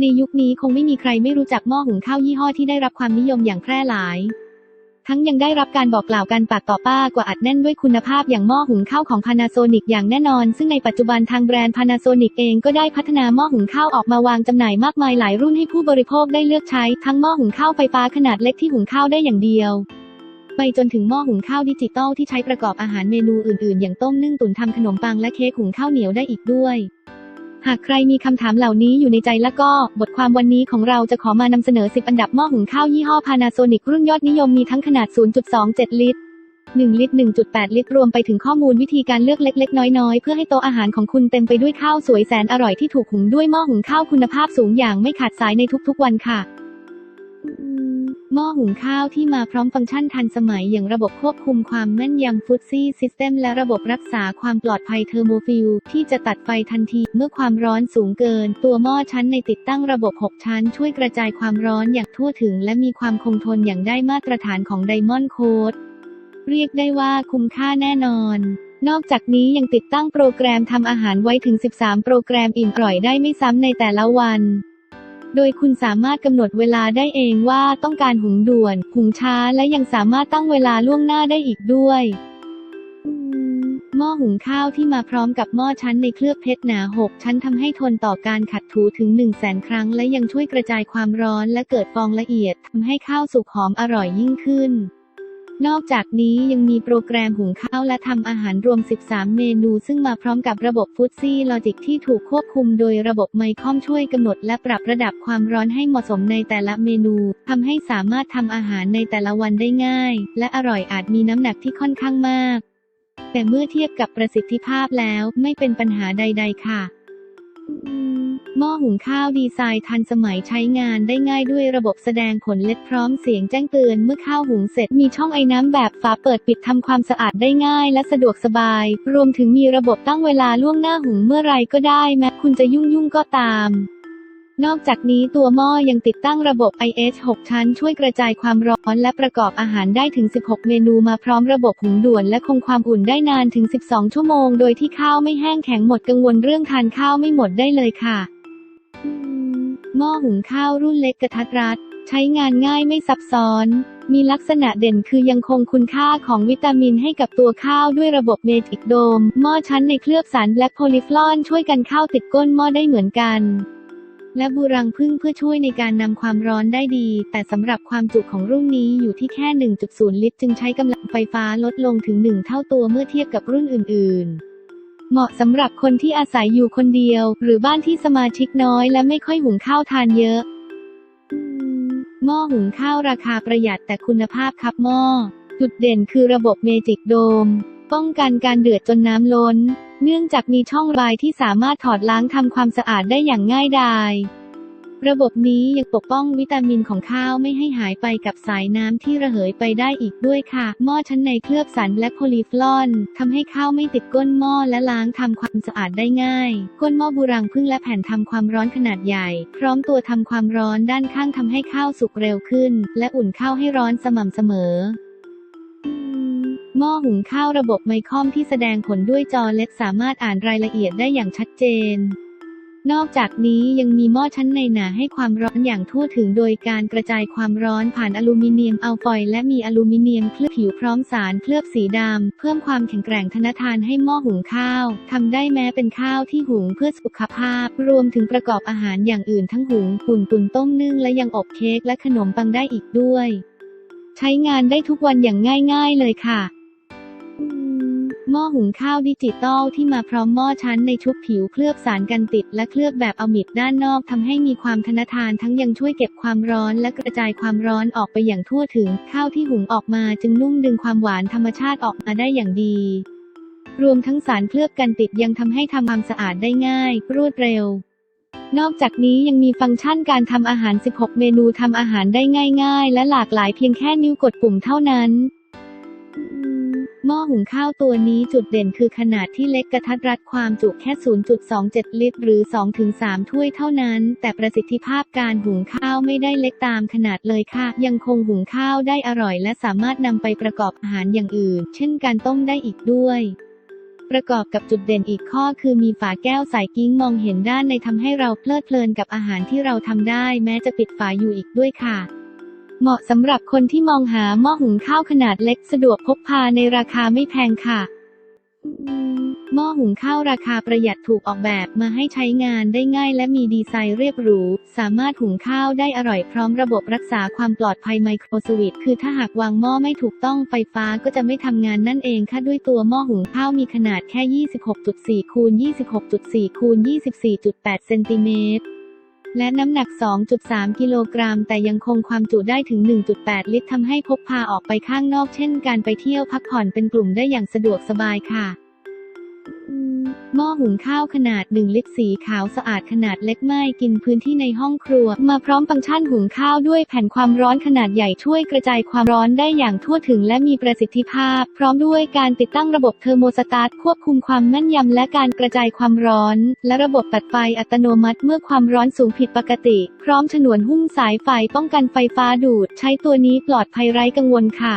ในยุคนี้คงไม่มีใครไม่รู้จักหม้อหุงข้าวยี่ห้อที่ได้รับความนิยมอย่างแพร่หลาย ทั้งยังได้รับการบอกกล่าวกันปากต่อปากว่าอัดแน่นด้วยคุณภาพอย่างหม้อหุงข้าวของ Panasonic อย่างแน่นอน ซึ่งในปัจจุบันทางแบรนด์ Panasonic เองก็ได้พัฒนาหม้อหุงข้าวออกมาวางจำหน่ายมากมายหลายรุ่นให้ผู้บริโภคได้เลือกใช้ ทั้งหม้อหุงข้าวไฟฟ้าขนาดเล็กที่หุงข้าวได้อย่างเดียวไปจนถึงหม้อหุงข้าวดิจิตอลที่ใช้ประกอบอาหารเมนูอื่นๆ อย่างต้มนึ่งตุ๋นทำขนมปังและเค้กหุงข้าวเหนียวได้อีกด้วย หากใครมีคำถามเหล่านี้อยู่ในใจแล้วก็ บทความวันนี้ของเราจะขอมานำเสนอ 10 อันดับหม้อหุงข้าวยี่ห้อ Panasonic รุ่นยอดนิยมมีทั้งขนาด 0.27 ลิตร 1 ลิตร 1.8 ลิตร รวมไปถึงข้อมูลวิธีการเลือกเล็ก ๆ น้อย ๆ เพื่อให้โต๊ะอาหารของคุณเต็มไปด้วยข้าวสวยแสนอร่อยที่ถูกหุงด้วยหม้อหุงข้าวคุณภาพสูงอย่างไม่ขาดสายในทุกๆวันค่ะ หม้อหุงข้าวที่มาพร้อมฟังก์ชันทันสมัยอย่างระบบควบคุมความแม่นยำฟุตซี่ซิสเต็มและระบบรักษาความปลอดภัยเทอร์โมฟิลที่จะตัดไฟทันทีเมื่อความร้อนสูงเกิน ตัวหม้อชั้นในติดตั้งระบบ 6 ชั้น ช่วยกระจายความร้อนอย่างทั่วถึง และมีความคงทนอย่างได้มาตรฐานของไดมอนด์โค้ดเรียกได้ว่าคุ้มค่าแน่นอนนอกจากนี้ยังติดตั้งโปรแกรมทำอาหารไว้ถึง 13 โปรแกรมอิ่มอร่อยได้ไม่ซ้ำในแต่ละวัน โดยคุณสามารถกำหนดเวลาได้เองว่าต้องการหุงด่วน หุงช้าและยังสามารถตั้งเวลาล่วงหน้าได้อีกด้วยหม้อหุงข้าวที่มาพร้อมกับหม้อชั้นในเคลือบเพชรหนา 6 ชั้นทำให้ทนต่อการขัดถูถึง 1 0 0 0 0แสนครั้ง และยังช่วยกระจายความร้อนและเกิดฟองละเอียดทำให้ข้าวสุกหอมอร่อยยิ่งขึ้น นอกจากนี้ยังมีโปรแกรมหุงข้าวและทำอาหารรวม 13 เมนู ซึ่งมาพร้อมกับระบบฟุตซี่ลอจิกที่ถูกควบคุมโดยระบบไมคอมช่วยกำหนดและปรับระดับความร้อนให้เหมาะสมในแต่ละเมนูทำให้สามารถทำอาหารในแต่ละวันได้ง่าย และอร่อยอาจมีน้ำหนักที่ค่อนข้างมาก แต่เมื่อเทียบกับประสิทธิภาพแล้วไม่เป็นปัญหาใด ๆ ค่ะ หม้อหุงข้าวดีไซน์ทันสมัยใช้งานได้ง่ายด้วยระบบแสดงผลเล็ดพร้อมเสียงแจ้งเตือนเมื่อข้าวหุงเสร็จมีช่องไอ้น้ำแบบฝาเปิดปิดทำความสะอาดได้ง่ายและสะดวกสบาย รวมถึงมีระบบตั้งเวลาล่วงหน้าหุงเมื่อไรก็ได้แม้คุณจะยุ่งยุ่งก็ตาม นอกจากนี้ตัวหม้อยังติดตั้งระบบ IH 6 ชั้น ช่วยกระจายความร้อนและประกอบอาหารได้ถึง 16 เมนูมาพร้อมระบบหุงด่วนและคงความอุ่นได้นานถึง 12 ชั่วโมง โดยที่ข้าวไม่แห้งแข็งหมดกังวลเรื่องทานข้าวไม่หมดได้เลยค่ะ หม้อหุงข้าวรุ่นเล็กกระทัดรัด ใช้งานง่ายไม่ซับซ้อน มีลักษณะเด่นคือยังคงคุณค่าของวิตามินให้กับตัวข้าวด้วยระบบเมจิกโดม หม้อชั้นในเคลือบสารแบล็กโพลิฟลอนช่วยกันข้าวติดก้นหม้อได้เหมือนกัน และบูรังพึ่งเพื่อช่วยในการนำความร้อนได้ดี แต่สำหรับความจุของรุ่นนี้อยู่ที่แค่ 1.0 ลิตร จึงใช้กำลังไฟฟ้าลดลงถึง 1 เท่าตัวเมื่อเทียบกับรุ่นอื่น ๆเหมาะสำหรับคนที่อาศัยอยู่คนเดียว หรือบ้านที่สมาชิกน้อยและไม่ค่อยหุงข้าวทานเยอะ หม้อหุงข้าวราคาประหยัดแต่คุณภาพครับหม้อ จุดเด่นคือระบบเมจิกโดม ป้องกันการเดือดจนน้ำล้น เนื่องจากมีช่องระบายที่สามารถถอดล้างทำความสะอาดได้อย่างง่ายดายระบบนี้ยังปกป้องวิตามินของข้าวไม่ให้หายไปกับสายน้ำที่ระเหยไปได้อีกด้วยค่ะ หม้อชั้นในเคลือบสารและโพลีฟลอนทำให้ข้าวไม่ติดก้นหม้อและล้างทำความสะอาดได้ง่าย ก้นหม้อบูรังพึ่งและแผ่นทำความร้อนขนาดใหญ่ พร้อมตัวทำความร้อนด้านข้างทำให้ข้าวสุกเร็วขึ้น และอุ่นข้าวให้ร้อนสม่ำเสมอ หม้อหุงข้าวระบบไมคอมที่แสดงผลด้วยจอเล็ดสามารถอ่านรายละเอียดได้อย่างชัดเจน นอกจากนี้ยังมีหม้อชั้นในหนาให้ความร้อนอย่างทั่วถึงโดยการกระจายความร้อนผ่านอลูมิเนียมอัลฟอยและมีอลูมิเนียมเคลือบผิวพร้อมสารเคลือบสีดำเพิ่มความแข็งแกร่งทนทานให้หม้อหุงข้าวทำได้แม้เป็นข้าวที่หุงเพื่อสุขภาพ รวมถึงประกอบอาหารอย่างอื่นทั้งหุงปุ่นตุนต้มนึ่งและยังอบเค้กและขนมปังได้อีกด้วย ใช้งานได้ทุกวันอย่างง่าย ๆ เลยค่ะ หม้อหุงข้าวดิจิตอลที่มาพร้อมหม้อชั้นในชุบผิวเคลือบสารกันติดและเคลือบแบบอมิดด้านนอกทำให้มีความทนทานทั้งยังช่วยเก็บความร้อนและกระจายความร้อนออกไปอย่างทั่วถึง ข้าวที่หุงออกมาจึงนุ่มดึงความหวานธรรมชาติออกมาได้อย่างดี รวมทั้งสารเคลือบกันติดยังทำให้ทำความสะอาดได้ง่าย รวดเร็วนอกจากนี้ยังมีฟังก์ชันการทำอาหาร 16 เมนูทำอาหารได้ง่าย ๆ และหลากหลายเพียงแค่นิ้วกดปุ่มเท่านั้น ม้อหุงข้าวตัวนี้จุดเด่นคือขนาดที่เล็กกระทัดรัดความจุแค่ 0.27 ลิตร หรือ 2-3 ถ้วยเท่านั้น แต่ประสิทธิภาพการหุงข้าวไม่ได้เล็กตามขนาดเลยค่ะ ยังคงหุงข้าวได้อร่อย และสามารถนำไปประกอบอาหารอย่างอื่น เช่นการต้มได้อีกด้วยประกอบกับจุดเด่นอีกข้อคือมีฝาแก้วใสกิ้งมองเห็นด้านในทำให้เราเพลิดเพลินกับอาหารที่เราทำได้แม้จะปิดฝาอยู่อีกด้วยค่ะ เหมาะสำหรับคนที่มองหาหม้อหุงข้าวขนาดเล็กสะดวกพกพาในราคาไม่แพงค่ะ หม้อหุงข้าวราคาประหยัดถูกออกแบบมาให้ใช้งานได้ง่ายและมีดีไซน์เรียบหรู สามารถหุงข้าวได้อร่อยพร้อมระบบรักษาความปลอดภัยไมโครสวิตคือถ้าหากวางหม้อไม่ถูกต้องไฟฟ้าก็จะไม่ทำงานนั่นเองค่ะด้วยตัวหม้อหุงข้าวมีขนาดแค่ 26.4คูณ26.4คูณ24.8เซนติเมตร และน้ำหนัก 2.3 กิโลกรัม แต่ยังคงความจุได้ถึง 1.8 ลิตรทำให้พกพาออกไปข้างนอกเช่น การไปเที่ยวพักผ่อนเป็นกลุ่มได้อย่างสะดวกสบายค่ะ หม้อหุงข้าวขนาด 1 ลิตรสีขาวสะอาดขนาดเล็กไม่กินพื้นที่ในห้องครัว มาพร้อมฟังก์ชันหุงข้าวด้วยแผ่นความร้อนขนาดใหญ่ช่วยกระจายความร้อนได้อย่างทั่วถึงและมีประสิทธิภาพ พร้อมด้วยการติดตั้งระบบเทอร์โมสตาร์ทควบคุมความแม่นยำและการกระจายความร้อน และระบบตัดไฟอัตโนมัติเมื่อความร้อนสูงผิดปกติ พร้อมฉนวนหุ้มสายไฟป้องกันไฟฟ้าดูด ใช้ตัวนี้ปลอดภัยไร้กังวลค่ะ